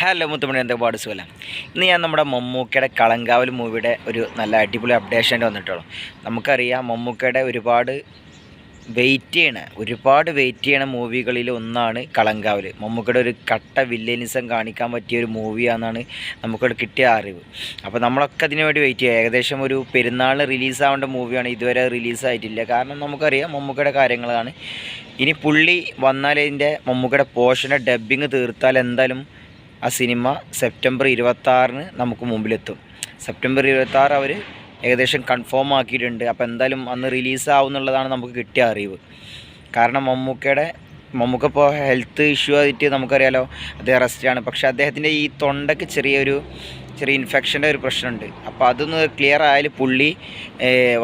Hello മുത്തുമണി എന്തൊക്കെ പാട് സുഖം ഇന്ന് ഞാൻ നമ്മുടെ മമ്മൂക്കയുടെ കളങ്കാവൽ മൂവിയുടെ ഒരു നല്ല അടിപൊളി അപ്ഡേഷൻ വന്നിട്ടുള്ളൂ. നമുക്കറിയാം മമ്മൂക്കയുടെ ഒരുപാട് വെയിറ്റ് ചെയ്യണ ഒരുപാട് വെയിറ്റ് ചെയ്യണ മൂവികളിൽ ഒന്നാണ് കളങ്കാവൽ. മമ്മൂക്കയുടെ ഒരു കട്ട വില്ലനിസം കാണിക്കാൻ പറ്റിയ ഒരു മൂവിയാണെന്നാണ് നമുക്കവിടെ കിട്ടിയ അറിവ്. അപ്പോൾ നമ്മളൊക്കെ അതിനു വേണ്ടി വെയിറ്റ് ചെയ്യുക. ഏകദേശം ഒരു പെരുന്നാളിന് റിലീസാവേണ്ട മൂവിയാണ് ഇതുവരെ റിലീസായിട്ടില്ല കാരണം നമുക്കറിയാം മമ്മൂക്കയുടെ കാര്യങ്ങളാണ്. ഇനി പുള്ളി വന്നാൽ ഇതിന്റെ മമ്മൂക്കയുടെ പോർഷന്റെ ഡബ്ബിങ് തീർത്താൽ എന്തായാലും ആ സിനിമ സെപ്റ്റംബർ ഇരുപത്താറിന് നമുക്ക് മുമ്പിലെത്തും. സെപ്റ്റംബർ ഇരുപത്താറ് അവർ ഏകദേശം കൺഫേം ആക്കിയിട്ടുണ്ട്. അപ്പോൾ എന്തായാലും അന്ന് റിലീസാവും എന്നുള്ളതാണ് നമുക്ക് കിട്ടിയ അറിവ്. കാരണം മമ്മൂക്കയുടെ മമ്മൂക്ക ഇപ്പോൾ ഹെൽത്ത് ഇഷ്യൂ ആയിട്ട് നമുക്കറിയാലോ അദ്ദേഹം റെസ്റ്റിലാണ് പക്ഷേ അദ്ദേഹത്തിന്റെ ഈ തൊണ്ടയ്ക്ക് ചെറിയൊരു ചെറിയ ഇൻഫെക്ഷന്റെ ഒരു പ്രശ്നമുണ്ട്. അപ്പോൾ അതൊന്ന് ക്ലിയർ ആയാൽ പുള്ളി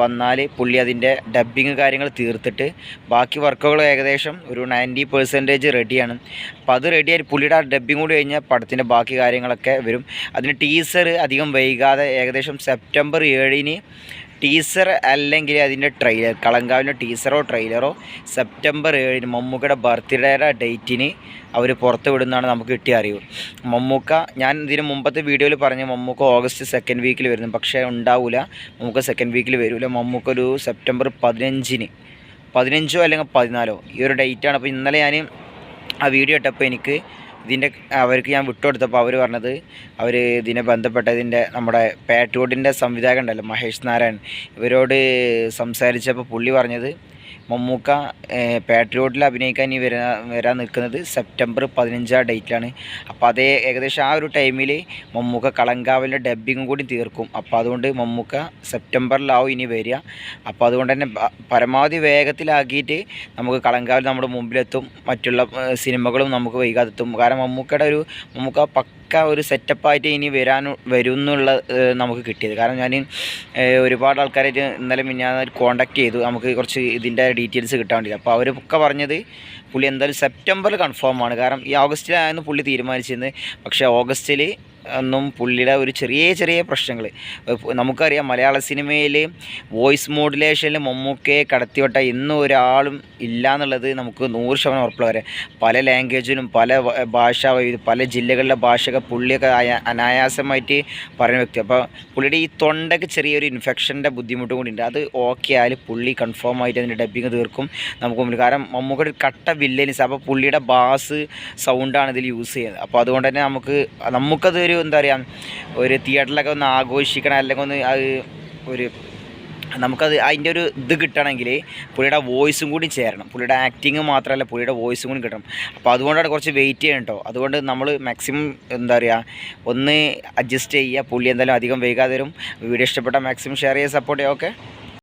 വന്നാൽ പുള്ളി അതിന്റെ ഡബ്ബിങ് കാര്യങ്ങൾ തീർത്തിട്ട് ബാക്കി വർക്കുകൾ ഏകദേശം ഒരു നയന്റി പെർസെന്റേജ് റെഡിയാണ് അപ്പോൾ അത് റെഡിയായി പുള്ളിയുടെ ആ ഡബ്ബിങ് കൂടി കഴിഞ്ഞാൽ പടത്തിന്റെ ബാക്കി കാര്യങ്ങളൊക്കെ വരും. അതിന് ടീസർ അധികം വൈകാതെ ഏകദേശം സെപ്റ്റംബർ ഏഴിന് ടീസർ അല്ലെങ്കിൽ അതിന്റെ ട്രെയിലർ കളങ്കാവിന്റെ ടീസറോ ട്രെയിലറോ സെപ്റ്റംബർ ഏഴിന് മമ്മൂക്കയുടെ ബർത്ത്ഡേയുടെ ഡേറ്റിന് അവർ പുറത്ത് വിടുന്നതാണ് നമുക്ക് കിട്ടിയ അറിവ്. മമ്മൂക്ക ഞാൻ ഇതിന് മുമ്പത്തെ വീഡിയോയിൽ പറഞ്ഞ മമ്മൂക്ക ഓഗസ്റ്റ് സെക്കൻഡ് വീക്കിൽ വരുന്നു. പക്ഷേ ഉണ്ടാവില്ല മമ്മൂക്ക സെക്കൻഡ് വീക്കിൽ വരില്ല മമ്മൂക്ക ഒരു സെപ്റ്റംബർ പതിനഞ്ചിന്. പതിനഞ്ചോ അല്ലെങ്കിൽ പതിനാലോ? ഈ ഒരു ഡേറ്റാണ് അപ്പോൾ ഇന്നലെ ഞാൻ ആ വീഡിയോ ഇട്ടപ്പോൾ എനിക്ക് ഇതിന്റെ അവർക്ക് ഞാൻ വിട്ടുകൊടുത്തപ്പോൾ അവർ പറഞ്ഞത് അവർ ഇതിനെ ബന്ധപ്പെട്ട ഇതിന്റെ നമ്മുടെ പാട്രോഡിന്റെ സംവിധായകൻ ഉണ്ടല്ലോ മഹേഷ് നാരായൺ ഇവരോട് സംസാരിച്ചപ്പോൾ പുള്ളി പറഞ്ഞത് മമ്മൂക്ക പാട്രിയോട്ടിൽ അഭിനയിക്കാൻ ഇനി വരാ വരാൻ നിൽക്കുന്നത് സെപ്റ്റംബർ പതിനഞ്ചാം ഡേറ്റിലാണ് അപ്പോൾ അതേ ഏകദേശം ആ ഒരു ടൈമിൽ മമ്മൂക്ക കളങ്കാവിന്റെ ഡബ്ബിങ്ങും കൂടി തീർക്കും. അപ്പോൾ അതുകൊണ്ട് മമ്മൂക്ക സെപ്റ്റംബറിലാവും ഇനി വരിക. അപ്പോൾ അതുകൊണ്ട് തന്നെ പരമാവധി വേഗത്തിലാക്കിയിട്ട് നമുക്ക് കളങ്കാവിൽ നമ്മുടെ മുമ്പിലെത്തും. മറ്റുള്ള സിനിമകളും നമുക്ക് വൈകാതെത്തും. കാരണം മമ്മൂക്കയുടെ ഒരു മമ്മൂക്ക പക്ക ഒരു സെറ്റപ്പായിട്ട് ഇനി വരാൻ വരും എന്നുള്ള നമുക്ക് കിട്ടിയത്. കാരണം ഞാൻ ഒരുപാട് ആൾക്കാരായിട്ട് ഇന്നലെ ഞാൻ കോണ്ടാക്ട് ചെയ്തു. നമുക്ക് കുറച്ച് ഇതിന്റെ ഡീറ്റെയിൽസ് കിട്ടാൻ വേണ്ടി അപ്പോൾ അവരൊക്കെ പറഞ്ഞത് പുള്ളി എന്തായാലും സെപ്റ്റംബറിൽ കൺഫേം ആണ്. കാരണം ഈ ഓഗസ്റ്റിലായിരുന്നു പുള്ളി തീരുമാനിച്ചിരുന്നത്. പക്ഷേ ഓഗസ്റ്റിൽ ഒന്നും പുള്ളിയുടെ ഒരു ചെറിയ ചെറിയ പ്രശ്നങ്ങൾ. നമുക്കറിയാം മലയാള സിനിമയിൽ വോയിസ് മോഡുലേഷനിൽ മമ്മൂക്കയെ കടത്തിവിട്ട ഇന്നും ഒരാളും ഇല്ല എന്നുള്ളത് നമുക്ക് നൂറ് ശതമാനം ഉറപ്പുള്ള വരെ പല ലാംഗ്വേജിലും പല ഭാഷ പല ജില്ലകളിലെ ഭാഷയൊക്കെ പുള്ളിയൊക്കെ അനായാസമായിട്ട് പറയുന്ന വ്യക്തി. അപ്പോൾ പുള്ളിയുടെ ഈ തൊണ്ടയ്ക്ക് ചെറിയൊരു ഇൻഫെക്ഷന്റെ ബുദ്ധിമുട്ട് കൂടി ഉണ്ട്. അത് ഓക്കെ ആയാലും പുള്ളി കൺഫേം ആയിട്ട് അതിന്റെ ഡബ്ബിങ് തീർക്കും നമുക്ക് മുമ്പിൽ. കാരണം മമ്മൂക്കയുടെ ഒരു കട്ട വില്ലനിസ് അപ്പോൾ പുള്ളിയുടെ ബാസ് സൗണ്ടാണ് ഇതിൽ യൂസ് ചെയ്യുന്നത്. അപ്പോൾ അതുകൊണ്ട് തന്നെ നമുക്ക് നമുക്കത് എന്താ പറയുക ഒരു തിയേറ്ററിലൊക്കെ ഒന്ന് ആഘോഷിക്കണം അല്ലെങ്കിൽ ഒന്ന് അത് ഒരു നമുക്കത് അതിന്റെ ഒരു ഇത് കിട്ടണമെങ്കിൽ പുള്ളിയുടെ വോയിസും കൂടി ചേരണം. പുള്ളിയുടെ ആക്ടിങ് മാത്രമല്ല പുള്ളിയുടെ വോയിസും കൂടി കിട്ടണം. അപ്പോൾ അതുകൊണ്ടാണ് കുറച്ച് വെയിറ്റ് ചെയ്യണം കേട്ടോ അതുകൊണ്ട് നമ്മൾ മാക്സിമം എന്താ പറയുക ഒന്ന് അഡ്ജസ്റ്റ് ചെയ്യുക. പുള്ളി എന്തായാലും അധികം വൈകാതെ വരും വീഡിയോ ഇഷ്ടപ്പെട്ടാൽ മാക്സിമം ഷെയർ ചെയ്യുക സപ്പോർട്ട് ചെയ്യുക. ഓക്കെ